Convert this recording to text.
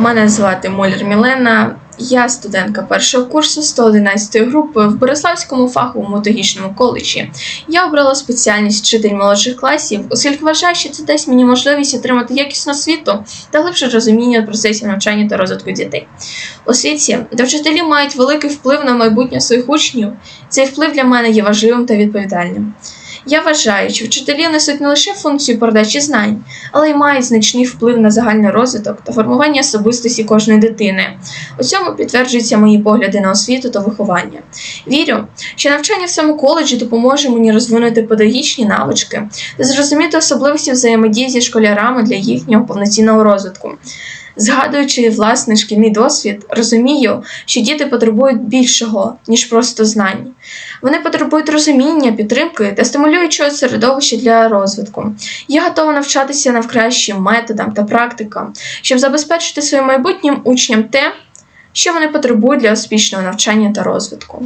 Мене звати Моляр Мілена. Я студентка першого курсу 111 групи в Бориславському фаховому методичному коледжі. Я обрала спеціальність вчитель молодших класів, оскільки вважаю, що це дасть мені можливість отримати якісну освіту та глибше розуміння процесів навчання та розвитку дітей. У світі, де вчителі мають великий вплив на майбутнє своїх учнів, цей вплив для мене є важливим та відповідальним. Я вважаю, що вчителі несуть не лише функцію передачі знань, але й мають значний вплив на загальний розвиток та формування особистості кожної дитини. У цьому підтверджуються мої погляди на освіту та виховання. Вірю, що навчання в цьому коледжі допоможе мені розвинути педагогічні навички та зрозуміти особливості взаємодії зі школярами для їхнього повноцінного розвитку. Згадуючи власний шкільний досвід, розумію, що діти потребують більшого, ніж просто знань. Вони потребують розуміння, підтримки та стимулюючого середовища для розвитку. Я готова навчатися навкращим методам та практикам, щоб забезпечити своїм майбутнім учням те, що вони потребують для успішного навчання та розвитку.